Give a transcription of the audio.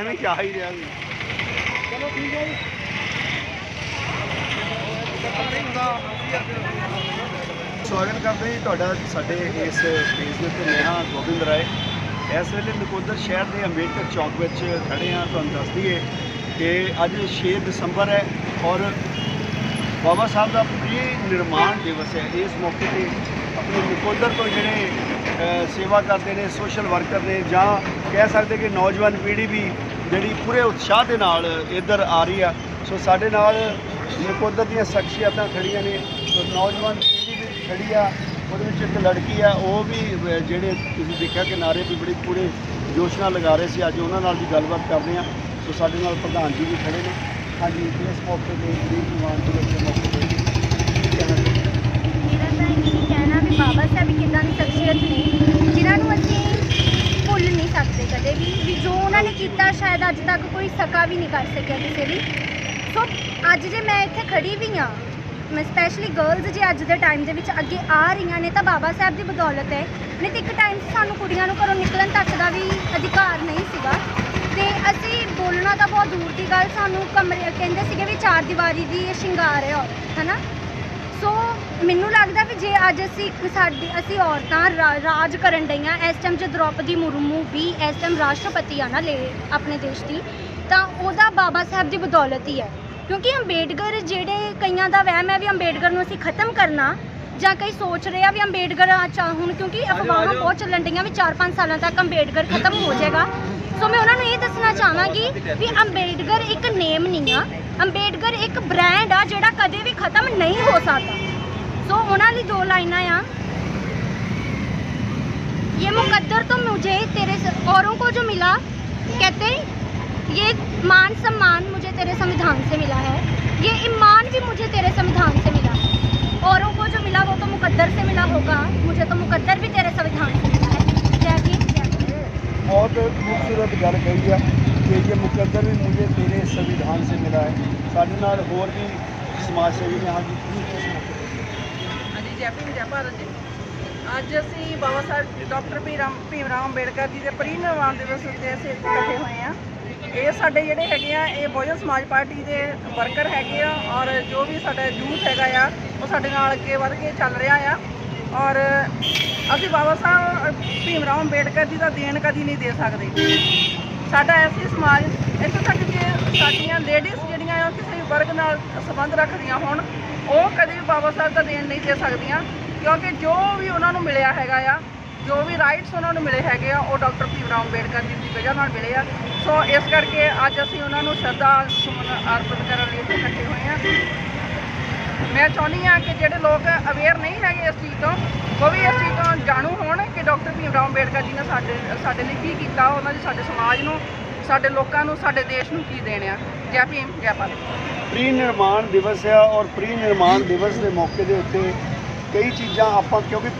ਐਵੇਂ ਜਾ ਹੀ ਰਿਹਾ ਸੀ ਚਲੋ ਠੀਕ ਹੈ ਜੀ। ਸਵਾਗਤ ਕਰਦੇ ਹਾਂ ਜੀ ਤੁਹਾਡਾ ਸਾਡੇ ਇਸ ਸਟੇਜ ਦੇ ਉੱਤੇ ਨੇਹਾ ਗੋਬਿੰਦ ਰਾਏ। ਇਸ ਵੇਲੇ ਨਕੋਦਰ ਸ਼ਹਿਰ ਦੇ ਅੰਬੇਡਕਰ ਚੌਕ ਵਿੱਚ ਖੜੇ ਹਾਂ ਤੁਹਾਨੂੰ ਦੱਸ ਦਈਏ ਕਿ ਅੱਜ 6 ਦਸੰਬਰ ਹੈ ਔਰ ਬਾਬਾ ਸਾਹਿਬ ਦਾ ਪ੍ਰੀ ਨਿਰਮਾਣ ਦਿਵਸ ਹੈ। ਇਸ ਮੌਕੇ ਤੇ ਆਪਣੇ ਨਕੋਦਰ ਤੋਂ ਜਿਹੜੇ ਸੇਵਾ ਕਰਦੇ ਨੇ ਸੋਸ਼ਲ ਵਰਕਰ ਨੇ ਜਾਂ ਕਹਿ ਸਕਦੇ ਕਿ ਨੌਜਵਾਨ ਪੀੜ੍ਹੀ ਵੀ ਜਿਹੜੀ ਪੂਰੇ ਉਤਸ਼ਾਹ ਦੇ ਨਾਲ ਇੱਧਰ ਆ ਰਹੀ ਆ। ਸੋ ਸਾਡੇ ਨਾਲ ਨਕੋਦਰ ਦੀਆਂ ਸ਼ਖਸੀਅਤਾਂ ਖੜੀਆਂ ਨੇ। ਸੋ ਨੌਜਵਾਨ ਪੀੜ੍ਹੀ ਵੀ ਖੜੀ ਆ। ਉਹਦੇ ਵਿੱਚ ਇੱਕ ਲੜਕੀ ਆ। ਉਹ ਵੀ ਜਿਹੜੇ ਤੁਸੀਂ ਦੇਖਿਆ ਕਿ ਨਾਰੇ ਵੀ ਬੜੀ ਪੂਰੇ ਜੋਸ਼ ਨਾਲ ਲਗਾ ਰਹੇ ਸੀ। ਅੱਜ ਉਹਨਾਂ ਨਾਲ ਵੀ ਗੱਲਬਾਤ ਕਰਦੇ ਆ। ਸੋ ਸਾਡੇ ਨਾਲ ਪ੍ਰਧਾਨ ਜੀ ਵੀ ਖੜੇ ਨੇ। ਹਾਂਜੀ, ਇਸ ਮੌਕੇ ਤੇ ਗਰੀਬ ਨਿਵਾਨ ਦੇ ਮੌਕੇ ਤੇ ਕੀ ਕਹਿਣਾ ਚਾਹੁੰਦੇ? ਮੇਰਾ ਤਾਂ ਇਹ ਕਹਿਣਾ ਵੀ ਬਾਬਾ ਸਾਹਿਬ ਇੱਕ ਇੱਦਾਂ ਦੀ ਸ਼ਖਸੀਅਤ ਨੇ ਜਿਨ੍ਹਾਂ ਨੂੰ ਅਸੀਂ ਭੁੱਲ ਨਹੀਂ ਸਕਦੇ ਕਦੇ ਵੀ ਵੀ ਜੋ ਉਹਨਾਂ ਨੇ ਕੀਤਾ ਸ਼ਾਇਦ ਅੱਜ ਤੱਕ ਕੋਈ ਸਕਾ ਵੀ ਨਹੀਂ ਕਰ ਸਕਿਆ ਕਿਸੇ ਦੀ। ਸੋ ਅੱਜ ਜੇ ਮੈਂ ਇੱਥੇ ਖੜੀ ਵੀ ਹਾਂ ਮੈਂ ਸਪੈਸ਼ਲੀ ਗਰਲਸ ਜੇ ਅੱਜ ਦੇ ਟਾਈਮ ਦੇ ਵਿੱਚ ਅੱਗੇ ਆ ਰਹੀਆਂ ਨੇ ਤਾਂ ਬਾਬਾ ਸਾਹਿਬ ਦੀ ਬਦੌਲਤ ਹੈ। ਨਹੀਂ ਤਾਂ ਇੱਕ ਟਾਈਮ 'ਚ ਸਾਨੂੰ ਕੁੜੀਆਂ ਨੂੰ ਘਰੋਂ ਨਿਕਲਣ ਤੱਕ ਦਾ ਵੀ ਅਧਿਕਾਰ ਨਹੀਂ ਸੀਗਾ। ਤੇ ਅਸੀਂ ਬੋਲਣਾ ਤਾਂ ਬਹੁਤ ਦੂਰ ਦੀ ਗੱਲ ਸਾਨੂੰ ਕਮਰੇ ਕਹਿੰਦੇ ਸੀਗੇ ਵੀ ਚਾਰ ਦੀਵਾਰੀ ਦੀ ਇਹ ਸ਼ਿੰਗਾਰ ਹੈ ਔਰਤ, ਹਨਾ? ਸੋ ਮੈਨੂੰ ਲੱਗਦਾ ਵੀ ਜੇ ਅੱਜ ਅਸੀਂ ਇੱਕ ਸਾਡੀ ਅਸੀਂ ਔਰਤਾਂ ਰਾ- ਰਾਜ ਕਰਨ ਡਈਆਂ ਇਸ ਟਾਈਮ ਜੇ ਦ੍ਰੋਪਦੀ ਮੁਰਮੂ ਵੀ ਇਸ ਟਾਈਮ ਰਾਸ਼ਟਰਪਤੀ ਆ ਨਾ ਲੈ ਆਪਣੇ ਦੇਸ਼ ਦੀ ਤਾਂ ਉਹਦਾ ਬਾਬਾ ਸਾਹਿਬ ਦੀ ਬਦੌਲਤ ਹੀ ਹੈ। ਕਿਉਂਕਿ ਅੰਬੇਡਕਰ ਜਿਹੜੇ ਕਈਆਂ ਦਾ ਵਹਿਮ ਹੈ ਵੀ ਅੰਬੇਡਕਰ ਨੂੰ ਅਸੀਂ ਖਤਮ ਕਰਨਾ ਜਾਂ ਕਈ ਸੋਚ ਰਹੇ ਆ ਵੀ ਅੰਬੇਡਕਰ ਚਾ ਹੁਣ ਕਿਉਂਕਿ ਅਫਵਾਹਾਂ ਬਹੁਤ ਚੱਲਣ ਡਈਆਂ ਵੀ 4-5 ਸਾਲਾਂ ਤੱਕ ਅੰਬੇਡਕਰ ਖਤਮ ਹੋ ਜਾਏਗਾ। ਸੋ ਮੈਂ ਉਹਨਾਂ ਨੂੰ ਇਹ ਦੱਸਣਾ ਚਾਹਾਂਗੀ ਵੀ ਅੰਬੇਡਕਰ ਇੱਕ ਨੇਮ ਨਹੀਂ ਆ ਅੰਬੇਡਕਰ ਇੱਕ ਬ੍ਰਾਂਡ ਆ ਜਿਹੜਾ ਕਦੇ ਵੀ ਖਤਮ ਨਹੀਂ ਹੋ ਸਕਦਾ सो ओनली दो लाइना यहाँ ये मुकद्दर तो मुझे तेरे स- औरों को जो मिला कहते हैं ये मान सम्मान मुझे तेरे संविधान से मिला है ये ईमान भी मुझे तेरे संविधान से मिला औरों को जो मिला वो तो मुकद्दर से मिला होगा मुझे तो मुकद्दर भी ਖੂਬਸੂਰਤ ਗੱਲ ਕਹੀ ਆ ਕਿ ਇਹ ਮੁਕੱਦਰ ਵੀ ਮੁਝੇ ਤੇਰੇ ਸੰਵਿਧਾਨ ਸੇ ਮਿਲਾ ਹੈ, ਸਾਡੇ ਨਾਲ ਹੋਰ ਵੀ ਸਮਾਜ ਸੇਵੀ ਨੇ ਹਾਂਜੀ ਹਾਂਜੀ ਜੈਪੀ ਜੈ ਭਾਰਤ ਅੱਜ ਅਸੀਂ ਬਾਬਾ ਸਾਹਿਬ ਡਾਕਟਰ ਭੀਮ ਰਾਮ ਅੰਬੇਡਕਰ ਜੀ ਦੇ ਪ੍ਰੀ ਪਰਿਨਿਰਵਾਣ ਦਿਵਸ ਉੱਤੇ ਅਸੀਂ ਇੱਥੇ ਇਕੱਠੇ ਹੋਏ ਆ ਇਹ ਸਾਡੇ ਜਿਹੜੇ ਹੈਗੇ ਆ, ਇਹ ਬਹੁਜਨ ਸਮਾਜ ਪਾਰਟੀ ਦੇ ਵਰਕਰ ਹੈਗੇ ਆ ਔਰ ਜੋ ਵੀ ਸਾਡਾ ਯੂਥ ਹੈਗਾ ਆ, ਉਹ ਸਾਡੇ ਨਾਲ ਅੱਗੇ ਵੱਧ ਕੇ ਚੱਲ ਰਿਹਾ ਆ। ਔਰ ਅਸੀਂ ਬਾਬਾ ਸਾਹਿਬ ਭੀਮ ਰਾਓ ਅੰਬੇਡਕਰ ਜੀ ਦਾ ਦੇਣ ਕਦੀ ਨਹੀਂ ਦੇ ਸਕਦੇ। ਸਾਡਾ ਐਸੀ ਸਮਾਜ, ਇੱਥੋਂ ਤੱਕ ਕਿ ਸਾਡੀਆਂ ਲੇਡੀਜ਼ ਜਿਹੜੀਆਂ ਆ ਕਿਸੇ ਵਰਗ ਨਾਲ ਸੰਬੰਧ ਰੱਖਦੀਆਂ ਹੋਣ, ਉਹ ਕਦੇ ਵੀ ਬਾਬਾ ਸਾਹਿਬ ਦਾ ਦੇਣ ਨਹੀਂ ਦੇ ਸਕਦੀਆਂ, ਕਿਉਂਕਿ ਜੋ ਵੀ ਉਹਨਾਂ ਨੂੰ ਮਿਲਿਆ ਹੈਗਾ ਆ, ਜੋ ਵੀ ਰਾਈਟਸ ਉਹਨਾਂ ਨੂੰ ਮਿਲੇ ਹੈਗੇ ਆ, ਉਹ ਡਾਕਟਰ ਭੀਮ ਰਾਓ ਅੰਬੇਡਕਰ ਜੀ ਦੀ ਵਜ੍ਹਾ ਨਾਲ ਮਿਲੇ ਆ। ਸੋ ਇਸ ਕਰਕੇ ਅੱਜ ਅਸੀਂ ਉਹਨਾਂ ਨੂੰ ਸ਼ਰਧਾ ਸੁਮਨ ਅਰਪਿਤ ਕਰਨ ਲਈ ਇੱਥੇ ਇਕੱਠੇ ਹੋਏ ਆ। ਮੈਂ ਚਾਹੁੰਦੀ ਆ ਕਿ ਜਿਹੜੇ ਲੋਕ ਅਵੇਅਰ ਨਹੀਂ ਹੈਗੇ ਇਸ ਚੀਜ਼ ਤੋਂ, ਉਹ ਵੀ ਇਸ ਚੀਜ਼ ਤੋਂ ਜਾਣੂ ਹੋਣ ਕਿ ਡਾਕਟਰ ਭੀਮ ਰਾਓ ਅੰਬੇਡਕਰ ਜੀ ਨੇ ਸਾਡੇ ਸਾਡੇ ਲਈ ਕੀ ਕੀਤਾ, ਉਹਨਾਂ ਦੀ ਸਾਡੇ ਸਮਾਜ ਨੂੰ, ਸਾਡੇ ਲੋਕਾਂ ਨੂੰ, ਸਾਡੇ ਦੇਸ਼ ਨੂੰ ਕੀ ਦੇਣਿਆ ਜੈ ਭੀਮ, ਜੈ ਭਾਰਤ। ਪ੍ਰੀ ਨਿਰਮਾਣ ਦਿਵਸ ਆ ਔਰ ਪ੍ਰੀ ਨਿਰਮਾਣ ਦਿਵਸ ਦੇ ਮੌਕੇ ਦੇ ਉੱਤੇ ਕਈ ਚੀਜ਼ਾਂ ਆਪਾਂ, ਕਿਉਂਕਿ